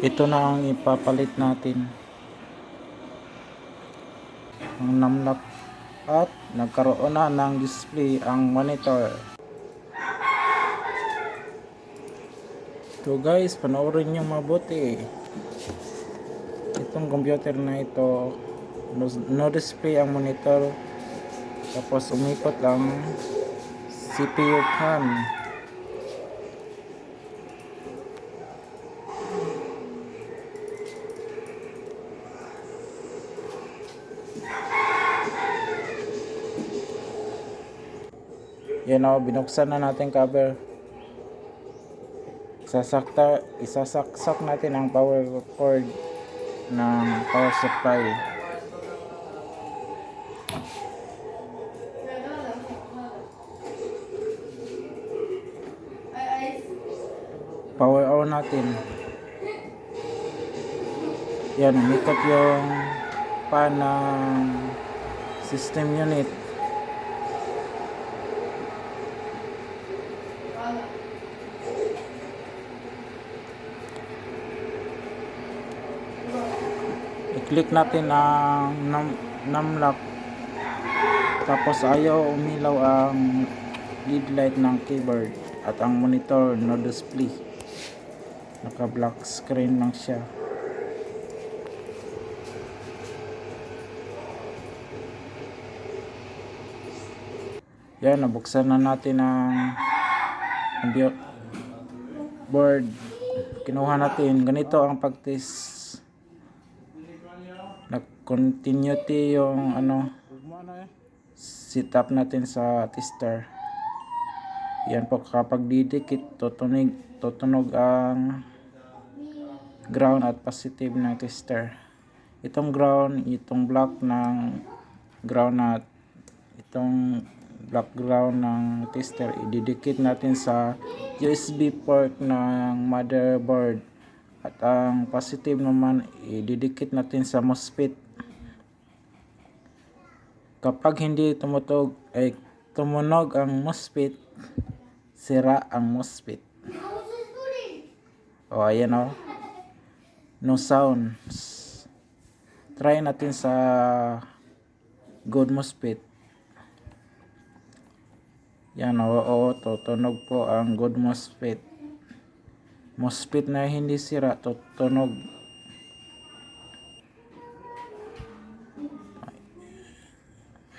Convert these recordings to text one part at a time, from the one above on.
Ito na ang ipapalit natin. Ang namlap at nagkaroon na ng display ang monitor. So guys, panoorin nyo mabuti. Itong computer na ito, no, display ang monitor. Tapos umikot ang CPU cam. Yan o, binuksan na natin cover. Sasakta, isasaksak natin ang power cord ng power supply. Power on natin. Yan, umikot yung pan ng system unit. I-click natin ang num numlock tapos ayaw umilaw ang lead light ng keyboard at ang monitor no display. Naka black screen lang siya. Yan nabuksan na natin ang board. Kinuha natin. Ganito ang pag-test nag-continuity yung ano setup natin sa tester. Yan po kapag didikit tutunog, tutunog ang ground at positive ng tester. Itong ground itong block ng ground at itong black ground ng tester ididikit natin sa USB port ng motherboard. At ang positive naman ididikit natin sa MOSFET kapag hindi tumutog ay tumunog ang MOSFET sira ang MOSFET o ayan o no sounds try natin sa good MOSFET yan o, o tutunog po ang good MOSFET MOSFET na hindi sira tutunog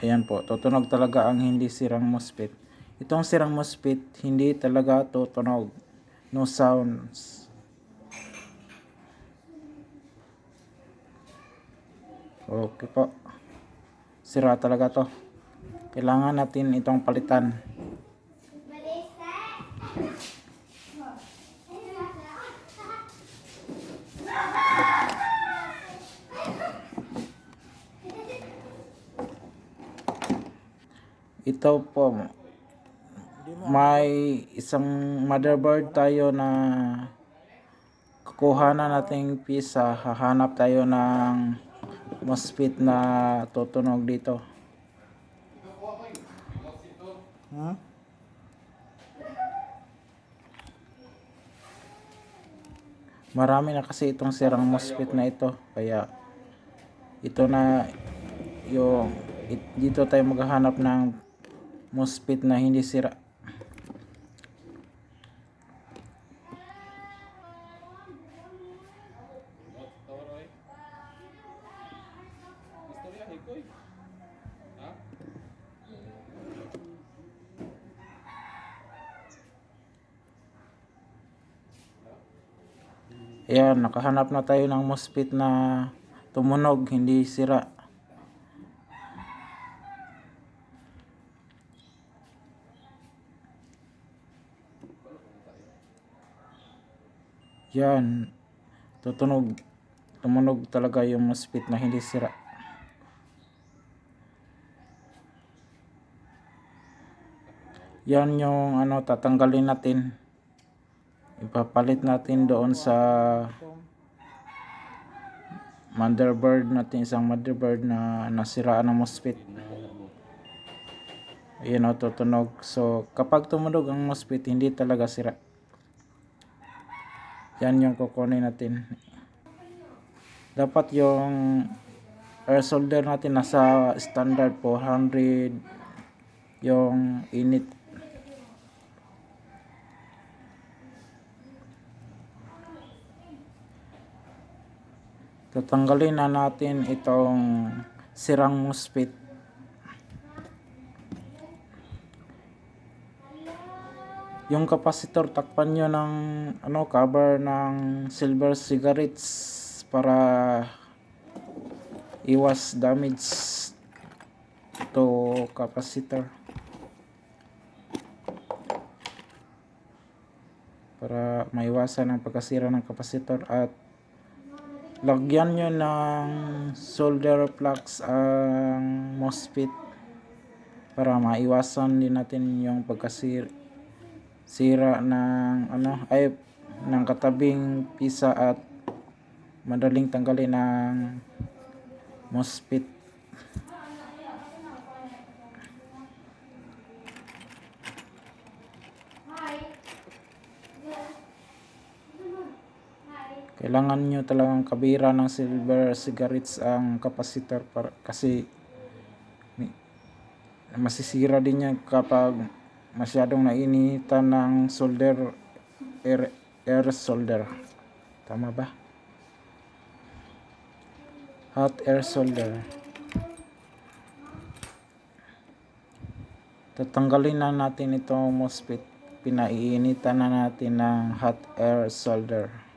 ayan po tutunog talaga ang hindi sirang MOSFET itong sirang MOSFET hindi talaga tutunog. No sounds. Okay po. Sira talaga to. Kailangan natin itong palitan ito po may isang motherboard tayo na kukuha na nating pisa. Hahanap tayo ng MOSFET na tutunog dito. Huh? marami na kasi itong sirang MOSFET na ito. Kaya ito na yung it- dito tayo maghahanap ng MOSFET na hindi sira. Ayan, nakahanap na tayo ng MOSFET na tumunog, hindi sira. Yan. Tutunog. Tumunog talaga yung MOSFET na hindi sira. Yan yung ano tatanggalin natin. Ipapalit natin doon sa motherboard natin isang motherboard na nasiraan ng MOSFET. Ayan o, tutunog. So, kapag tumunog ang MOSFET, hindi talaga sira. Yan yung kukunin natin. dapat yung air solder natin nasa standard 400 yung init. Tatanggalin na natin itong sirang MOSFET yung kapasitor takpan nyo ng ano cover ng silver cigarettes para iwas damage to capacitor. Para maiwasan ang pagkasira ng kapasitor at lagyan nyo ng solder plugs ang MOSFET para maiwasan din natin yung pagkasira sira ng ano ay ng katabing pisa at madaling tanggalin ng MOSFET kailangan nyo talagang kabira ng silver cigarettes ang kapasitor para, kasi masisira din yan kapag masyadong nainitan ng solder air, air solder. Tama ba? Hot air solder. Tatanggalin na natin itong MOSFET. Pinaiinitan na natin ng hot air solder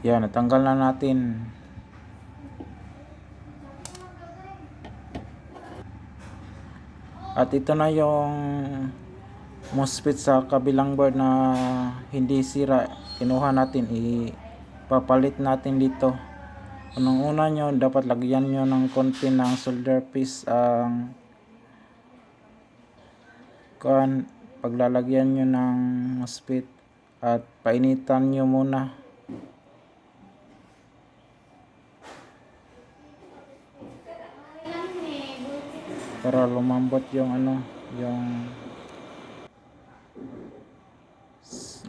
Yan, natanggal na natin. At ito na yung MOSFET sa kabilang board na hindi sira. Kinuha natin, ipapalit natin dito. Unang una nyo, dapat lagyan nyo ng konti ng solder piece ang kan paglalagyan nyo ng MOSFET at painitan nyo muna. Para lumambot yung ano yung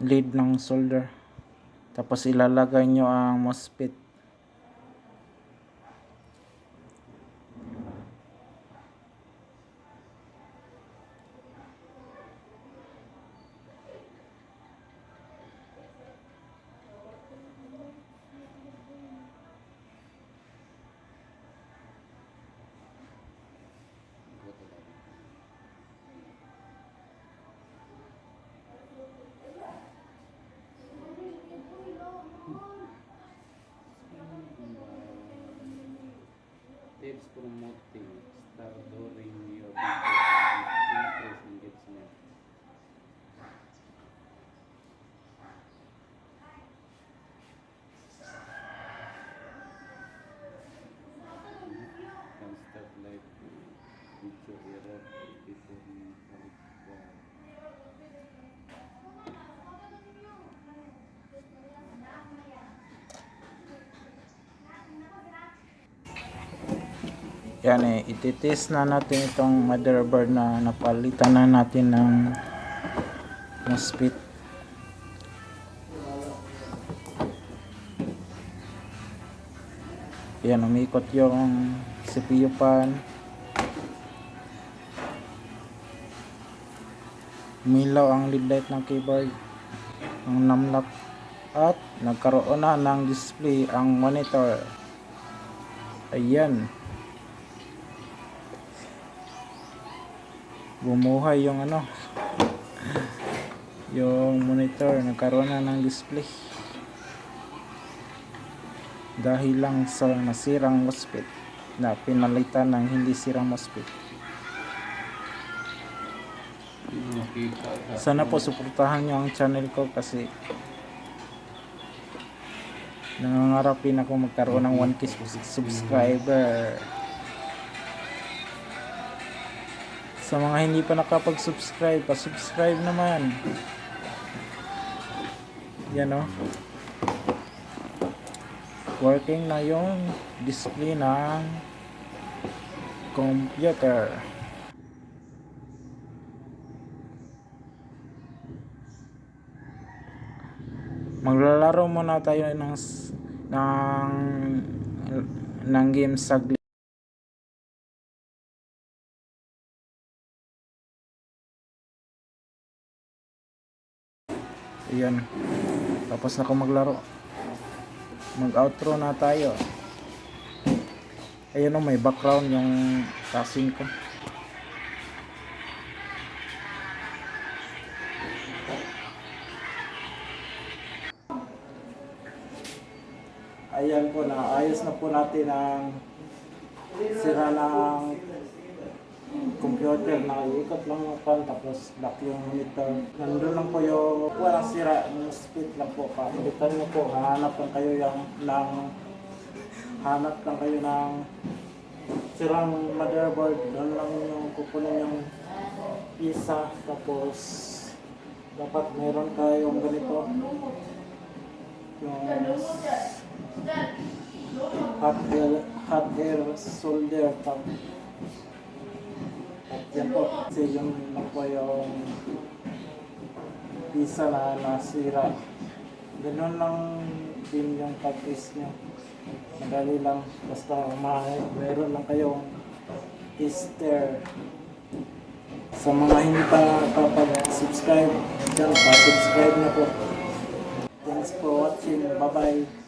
lead ng solder. Tapos ilalagay nyo ang MOSFET কোনো মত নেই yan eh ititest na natin itong motherboard na napalitan na natin ng MOSFET. Yan umikot yung CPU pan. Umilaw ang lead light ng keyboard ang numlock at nagkaroon na ng display ang monitor. Ayan bumuhay yung ano yung monitor. Nagkaroon na ng display. Dahil lang sa nasirang MOSFET na pinalitan ng hindi sirang MOSFET sana po suportahan nyo ang channel ko kasi nangangarap din ako magkaroon ng 1k subscriber sa mga hindi pa nakapag-subscribe pa-subscribe naman Yan o. Working na yung display ng computer. Maglalaro muna tayo ng ng ng game saglit. Ayan. Tapos na ako maglaro. Mag-outro na tayo. Ayun o, may background yung casing ko. Ayan po na, ayos na po natin ang sira ng computer na ikot lang yung pan tapos lock yung monitor. Nandun lang po yung walang sira, yung speed lang po. Pagalitan nyo po, hahanap lang kayo yung ng hanap lang kayo ng sirang motherboard. Doon lang yung kukunin yung isa tapos dapat meron kayong ganito yung hot air, hot air solder tap. Yan po, kasi yung lang po yung pisa na nasira. Ganun lang din yung practice nyo. Madali lang, basta may, meron lang kayong tester. Sa mga hindi pa nakapag-subscribe, dyan pa-subscribe na po. Thanks for watching. Bye-bye.